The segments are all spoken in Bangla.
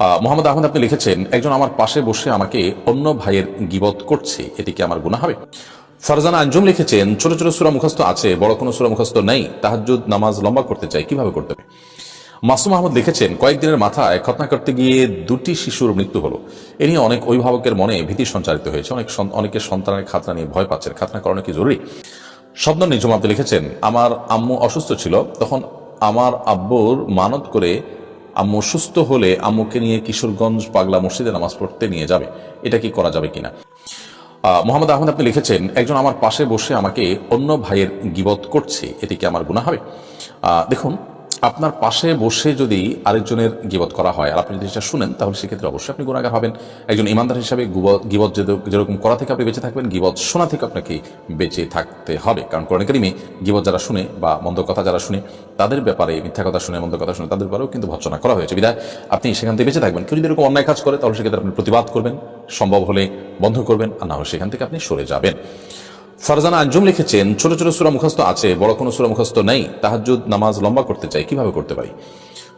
মোহাম্মদ আহমদ, আপনি লিখেছেন, একজন আমার পাশে বসে আমাকে অন্য ভাইয়ের গিবত করছে এটি কি আমার গুণা হবে? ফারজানা আঞ্জুম লিখেছেন, ছোট ছোট সুরা মুখস্থ আছে, বড় কোনো সুরা মুখস্থ নেই, তাহাজ্জুদ, নামাজ লম্বা করতে চাই, কীভাবে করতে হবে? মাসুম আহমদ লিখেছেন, কয়েকদিনের মাথায় খতনা করতে গিয়ে দুটি শিশুর মৃত্যু হলো। এ নিয়ে অনেক অভিভাবকের মনে ভীতি সঞ্চারিত হয়েছে। অনেক অনেকের সন্তানের খাতনা নিয়ে ভয় পাচ্ছেন। খাতনা করানো কি জরুরি? শব্দ নিজম আপনি লিখেছেন, আমার আম্মু অসুস্থ ছিল, তখন আমার আব্বুর মানত করে আম্মু সুস্থ হলে আম্মুকে নিয়ে কিশোরগঞ্জ পাগলা মসজিদে নামাজ পড়তে নিয়ে যাবে। এটা কি করা যাবে কিনা? মোহাম্মদ আহমদ, আপনি লিখেছেন, একজন আমার পাশে বসে আমাকে অন্য ভাইয়ের গিবত করছে। এটি কি আমার গুণা হবে? দেখুন আপনার পাশে বসে যদি আরেকজনের গিবত করা হয়, আর আপনি যদি সেটা শুনেন, তাহলে সেক্ষেত্রে অবশ্যই আপনি গুণাগার হবেন। একজন ইমানদার হিসাবে গুব- গিবত যেরকম করা থেকে আপনি বেঁচে থাকবেন, গিবত শোনা থেকে আপনাকে বেঁচে থাকতে হবে। কারণ কোরআন কারিমে গিবত যারা শুনে বা মন্দ কথা যারা শুনে, তাদের ব্যাপারে মিথ্যা কথা শুনে, মন্দ কথা শুনে, তাদের ব্যাপারেও কিন্তু ভৎসনা করা হয়েছে। বিধায় আপনি সেখান থেকে বেঁচে থাকবেন। কেউ যদি এরকম অন্যায় কাজ করে, তাহলে সেক্ষেত্রে আপনি প্রতিবাদ করবেন, সম্ভব হলে বন্ধ করবেন, আর না হলে সেখান থেকে আপনি সরে যাবেন। ফারজানা আঞ্জুম লিখেছেন, ছোট ছোট সুরা মুখস্থ আছে, বড় কোনো সুরা মুখস্থ নেই, তাহাজ্জুদ, নামাজ লম্বা করতে চাই, কীভাবে করতে পারি?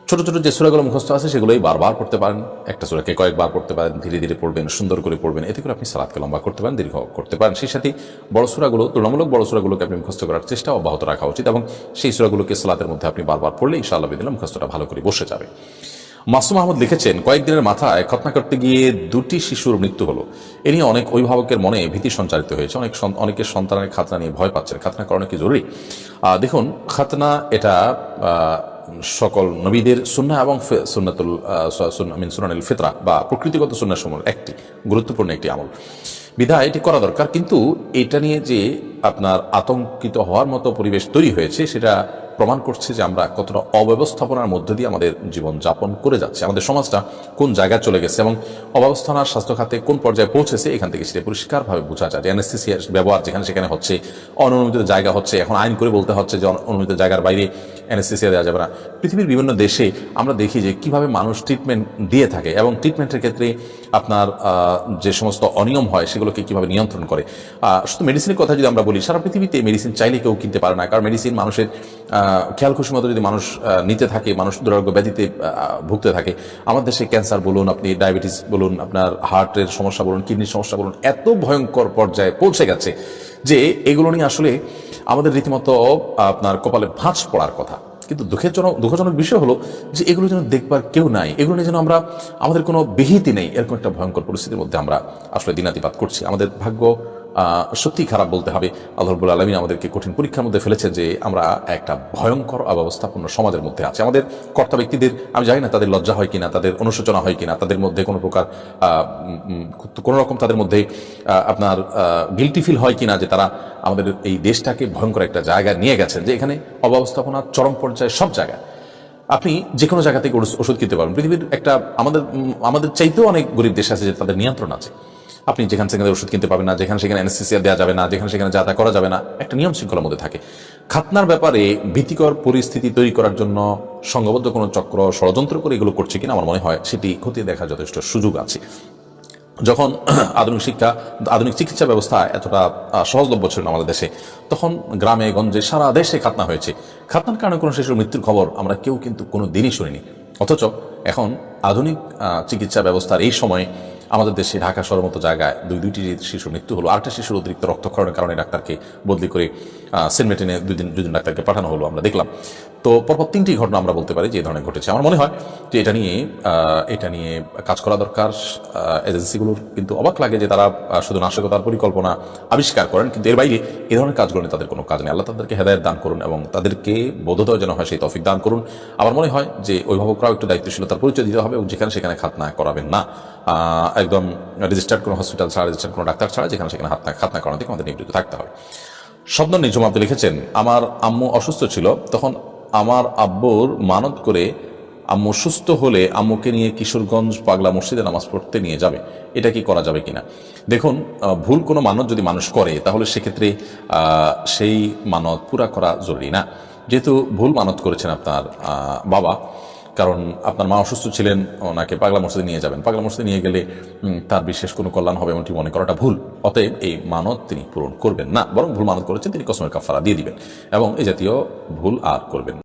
ছোট ছোট যে সুরাগুলো মুখস্থ আছে, সেগুলোই বারবার পড়তে পারেন, একটা সুরাকে কয়েকবার পড়তে পারেন, ধীরে ধীরে পড়বেন, সুন্দর করে পড়বেন, এতে করে আপনি সালাদকে লম্বা করতে পারেন, দীর্ঘ করতে পারেন। সেই সাথে বড় সুরাগুলো, তুলনামূলক বড় সুরাগুলোকে আপনি মুখস্থ করার চেষ্টা অব্যাহত রাখা উচিত এবং সেই সুরাগুলোকে সালাতের মধ্যে আপনি বারবার পড়লে ইনশাআল্লাহ বিদিন মুখস্থটা ভালো করে বসে যাবে। মাসুম আহমদ লিখেছেন, কয়েকদিনের মাথায় খতনা করতে গিয়ে দুটি শিশুর মৃত্যু হলো। এ নিয়ে অনেক অভিভাবকের মনে ভীতি সঞ্চারিত হয়েছে। অনেক অনেকের সন্তানের খাতনা নিয়ে ভয় পাচ্ছেন খাতনা করানো কি জরুরি? দেখুন, খাতনা এটা সকল নবীদের সুন্না এবং সুন্নাতুল মিন সুনানুল ফিতরা বা প্রকৃতিগত সুন্নার সময় একটি গুরুত্বপূর্ণ একটি আমল। বিধায় এটি করা দরকার। কিন্তু এটা নিয়ে যে আপনার আতঙ্কিত হওয়ার মতো পরিবেশ তৈরি হয়েছে, সেটা প্রমাণ করছে যে আমরা কতটা অব্যবস্থাপনার মধ্য দিয়ে আমাদের জীবন যাপন করে যাচ্ছে। আমাদের সমাজটা কোন জায়গায় চলে গেছে এবং অব্যবস্থানার স্বাস্থ্য খাতে কোন পর্যায়ে পৌঁছেছে, এখান থেকে সেটা পরিষ্কারভাবে বোঝা যায়। যে অ্যানেস্থেসিয়ার ব্যবহার যেখানে সেখানে হচ্ছে, অনুমোদিত জায়গা হচ্ছে, এখন আইন করে বলতে হচ্ছে যে অনুমোদিত জায়গার বাইরে অ্যানেস্থেসিয়া দেওয়া যাবে না। পৃথিবীর বিভিন্ন দেশে আমরা দেখি যে কীভাবে মানুষ ট্রিটমেন্ট দিয়ে থাকে এবং ট্রিটমেন্টের ক্ষেত্রে আপনার যে সমস্ত অনিয়ম হয় সেগুলোকে কীভাবে নিয়ন্ত্রণ করে। শুধু মেডিসিনের কথা যদি আমরা বলি, সারা পৃথিবীতে মেডিসিন চাইলে কেউ কিনতে পারে না। কারণ মেডিসিন মানুষের খেয়াল খুশি মতো যদি মানুষ নিতে থাকে, মানুষ দুরারোগ্য ব্যাধিতে ভুগতে থাকে আমাদের দেশে ক্যান্সার বলুন, আপনি ডায়াবেটিস বলুন, আপনার হার্টের সমস্যা বলুন, কিডনির সমস্যা বলুন, এত ভয়ঙ্কর পর্যায়ে পৌঁছে গেছে যে এগুলো নিয়ে আসলে আমাদের রীতিমতো, আপনার কপালে ভাঁজ পড়ার কথা। কিন্তু দুঃখের জনক দুঃখজনক বিষয় হলো যে এগুলো যেন দেখবার কেউ নাই, এগুলো নিয়ে যেন আমরা, আমাদের কোনো বিহিতি নেই, এরকম একটা ভয়ঙ্কর পরিস্থিতির মধ্যে আমরা আসলে দিনাতিপাত করছি। আমাদের ভাগ্য আহ, সত্যিই খারাপ বলতে হবে। আল্লাহ রবুল আলমিন আমাদেরকে কঠিন পরীক্ষার মধ্যে ফেলেছেন যে আমরা একটা ভয়ঙ্কর অব্যবস্থাপন্ন সমাজের মধ্যে আছে। আমাদের কর্তা ব্যক্তিদের আমি জানি না তাদের লজ্জা হয় কিনা তাদের অনুশোচনা হয় কিনা তাদের মধ্যে কোনো প্রকার কোনো রকম তাদের মধ্যে আপনার গিলটি ফিল হয় কিনা যে তারা আমাদের এই দেশটাকে ভয়ঙ্কর একটা জায়গা নিয়ে গেছেন যে এখানে অব্যবস্থাপনা চরম পর্যায়ে সব জায়গায়। আপনি যে কোনো জায়গা থেকে ওষ- ওষুধ কিনতে পারবেন। পৃথিবীর একটা আমাদের আমাদের চাইতেও অনেক গরিব দেশ আছে যে তাদের নিয়ন্ত্রণ আছে। আপনি যেখান সেখানে ওষুধ কিনতে পাবেন না, যেখানে সেখানে অ্যানেস্থেসিয়া দেওয়া যাবে না, যেখানে সেখানে যাতা করা যাবে না, একটা নিয়ম শৃঙ্খলার মধ্যে থাকে। খাতনার ব্যাপারে ভীতিকর পরিস্থিতি তৈরি করার জন্য সংঘবদ্ধ কোনো চক্র, ষড়যন্ত্র করে এগুলো করছে কিনা আমার মনে হয় সেটি খতিয়ে দেখার যথেষ্ট সুযোগ আছে। যখন আধুনিক শিক্ষা, আধুনিক চিকিৎসা ব্যবস্থা এতটা সহজলভ্য ছিল না আমাদের দেশে, তখন গ্রামে, গঞ্জে, সারা দেশে খাতনা হয়েছে। খাতনার কারণে কোনো শিশুর মৃত্যুর খবর আমরা কেউ কিন্তু কোনো দিনই শুনিনি। অথচ এখন আধুনিক চিকিৎসা ব্যবস্থার এই সময়ে আমাদের দেশে ঢাকা শহরের মতো জায়গায় দুই দুইটি শিশুর মৃত্যু হলো। আরেকটা শিশুর অতিরিক্ত রক্তক্ষরণের কারণে ডাক্তারকে বদলি করে সেন্ট মেটেনে দুই দিন দুই দিন ডাক্তারকে পাঠানো হলো আমরা দেখলাম। তো পরপর তিনটি ঘটনা আমরা বলতে পারি যে ধরনের ঘটেছে। আমার মনে হয় যে এটা নিয়ে এটা নিয়ে কাজ করা দরকার। এজেন্সিগুলোর কিন্তু অবাক লাগে যে তারা শুধু নাশকতার পরিকল্পনা আবিষ্কার করেন, কিন্তু এর বাইরে এই ধরনের কাজগুলো নিয়ে তাদের কোনো কাজ নেই। আল্লাহ তাদেরকে হেদায়ত দান করুন এবং তাদেরকে বোধোদয় যেন হয় সেই তফিক দান করুন। আমার মনে হয় যে অভিভাবকরাও একটু দায়িত্বশীলতার পরিচয় দিতে হবে এবং যেখানে সেখানে খাতনা করাবেন না। একদম রেজিস্টার্ড কোনো হসপিটাল ছাড়া রেজিস্টার্ড কোনো ডাক্তার ছাড়া, যেখানে সেখানে হাতনা খাতনা করানো থেকে আমাদের নিবৃত্ত থাকতে হবে। শব্দ নিজম আপনি লিখেছেন, আমার আম্মু অসুস্থ ছিল। তখন আমার আব্বুর মানত করে আম্মু সুস্থ হলে আম্মুকে নিয়ে কিশোরগঞ্জ পাগলা মসজিদে নামাজ পড়তে নিয়ে যাবে। এটা কি করা যাবে কিনা? দেখুন ভুল কোনো মানত যদি মানুষ করে, তাহলে সেক্ষেত্রে সেই মানত পুরা করা জরুরি না। যেহেতু ভুল মানত করেছেন আপনার বাবা কারণ আপনার মা অসুস্থ ছিলেন, ওনাকে পাগলা মসজিদে নিয়ে যাবেন। পাগলা মসজিদে নিয়ে গেলে তার বিশেষ কোনো কল্যাণ হবে এমনটি মনে করাটা ভুল। অতএব এই মানত তিনি পূরণ করবেন না, বরং ভুল মানত করেছেন, তিনি কসমের কাফারা দিয়ে দিবেন। এবং এই জাতীয় ভুল আর করবেন।